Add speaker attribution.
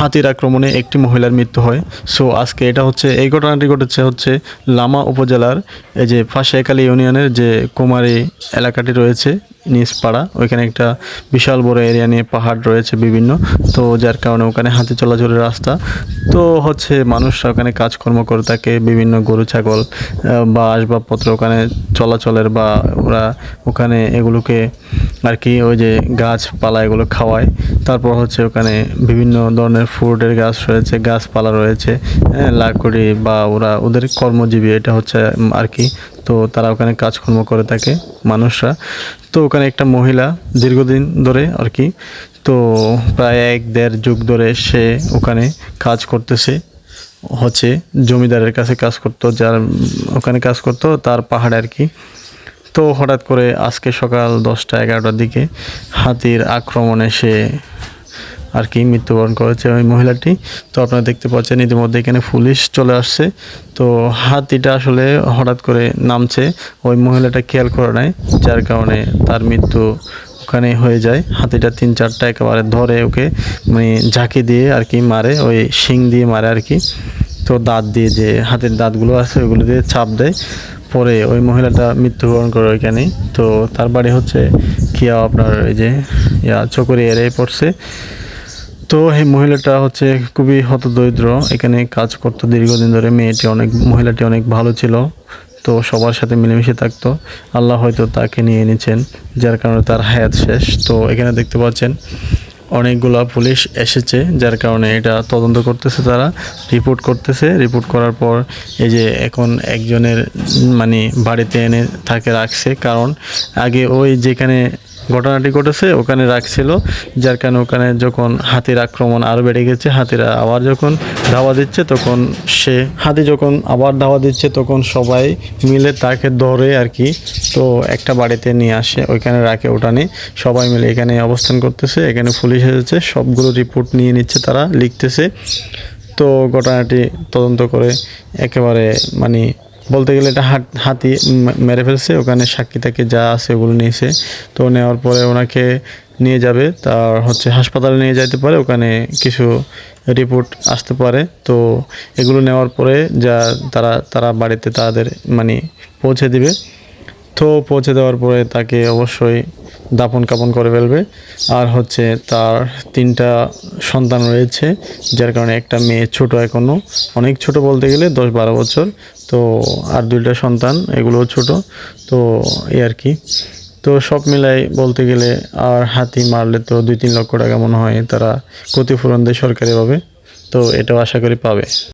Speaker 1: হাতির আক্রমণে একটি মহিলার মৃত্যু হয়। সো, আজকে এটা হচ্ছে, এই ঘটনাটি ঘটেছে হচ্ছে লামা উপজেলার, এই যে ফাঁসিয়াকালী ইউনিয়নের যে কুমারী এলাকাটি রয়েছে নিজপাড়া ওইখানে একটা বিশাল বড় এরিয়া নিয়ে পাহাড় রয়েছে বিভিন্ন। তো যার কারণে ওখানে হাতে চলাচলের রাস্তা। তো হচ্ছে মানুষরা ওখানে কাজকর্ম করে থাকে বিভিন্ন গরু ছাগল বা আসবাবপত্র ওখানে চলাচলের বা ওরা ওখানে এগুলোকে আর কি ওই যে গাছপালা এগুলো খাওয়ায়। তারপর হচ্ছে ওখানে বিভিন্ন ধরনের ফ্রুটের গাছ রয়েছে গাছপালা রয়েছে হ্যাঁ, লাকড়ি বা ওরা ওদের কর্মজীবী এটা হচ্ছে আর কি তো তারা ওখানে কাজকর্ম করে থাকে, মানুষরা। তো ওখানে একটা মহিলা দীর্ঘদিন ধরে আর কি, তো প্রায় এক দেড় যুগ ধরে সে ওখানে কাজ করতেছে, হচ্ছে জমিদারের কাছে কাজ করতো, যার ওখানে কাজ করতো, তার পাহাড়ে আর কি। তো হঠাৎ করে আজকে সকাল দশটা এগারোটার দিকে হাতির আক্রমণে সে আর কি মৃত্যুবরণ করেছে ওই মহিলাটি। তো আপনারা দেখতে পাচ্ছেন ইতিমধ্যে এখানে পুলিশ চলে আসছে। তো হাতিটা আসলে হঠাৎ করে নামছে। ওই মহিলাটা খেয়াল করে নেয় যার কারণে তার মৃত্যু ওখানে হয়ে যায়। হাতিটা তিন চারটা একেবারে ধরে ওকে মানে ঝাঁকি দিয়ে আর কি মারে, ওই শিং দিয়ে মারে আর কি। তো দাঁত দিয়ে যে হাতের দাঁতগুলো আছে ওইগুলো দিয়ে চাপ দেয়। পরে ওই মহিলাটা মৃত্যুবরণ করে ওইখানে। তো তার বাড়ি হচ্ছে কিয়া আপনার এই যে, ইয়া চকরি এরিয়ায় পড়ছে। তো এই মহিলাটা হচ্ছে খুবই হতদরিদ্র। এখানে কাজ করতো দীর্ঘদিন ধরে। মেয়েটি অনেক, মহিলাটি অনেক ভালো ছিল। তো সবার সাথে মিলেমিশে থাকতো। আল্লাহ হয়তো তাকে নিয়ে নিয়েছেন যার কারণে তার হায়াত শেষ। তো এখানে দেখতে পাচ্ছেন, অনেকগুলা পুলিশ এসেছে, যার কারণে এটা তদন্ত করতেছে তারা, রিপোর্ট করতেছে। রিপোর্ট করার পর এই যে এখন একজনের মানে বাড়িতে এনে তাকে রাখছে। কারণ আগে ওই যেখানে ঘটনাটি ঘটেছে, ওখানে রাখছিল যার কারণে ওখানে যখন হাতির আক্রমণ আরও বেড়ে গেছে, হাতিরা আবার যখন ধাওয়া দিচ্ছে, তখন সে হাতি যখন আবার ধাওয়া দিচ্ছে, তখন সবাই মিলে তাকে ধরে আর কি, তো একটা বাড়িতে নিয়ে আসে, ওইখানে রাখে ওটানে সবাই মিলে এখানে অবস্থান করতেছে, এখানে পুলিশ এসেছে, সবগুলো রিপোর্ট নিয়ে নিচ্ছে তারা, লিখতেছে। তো ঘটনাটি তদন্ত করে একেবারে মানে বলতে গেলে এটা হাত হাতি মেরে ফেলছে, ওখানে সাক্ষী টাকি যা আছে ওগুলো নিয়েছে। তো নেওয়ার পরে ওনাকে নিয়ে যাবে, তার হচ্ছে হাসপাতালে নিয়ে যাইতে পারে, ওখানে কিছু রিপোর্ট আসতে পারে। তো এগুলো নেওয়ার পরে যা তারা তারা বাড়িতে তাদের মানে পৌঁছে দিবে। তো পৌঁছে দেওয়ার পরে তাকে অবশ্যই দাপন কাপন করে ফেলবে। আর হচ্ছে তার তিনটা সন্তান রয়েছে, যার কারণে একটা মেয়ে ছোট এখনও অনেক ছোট বলতে গেলে দশ বারো বছর। তো আর দুইটা সন্তান, এগুলোও ছোট। তো এই আর কি। তো সব মিলাই বলতে গেলে আর হাতি মারলে তো দুই তিন লক্ষ টাকা মনে হয় তারা ক্ষতিপূরণ দেয় সরকারিভাবে। তো এটাও আশা করি পাবে।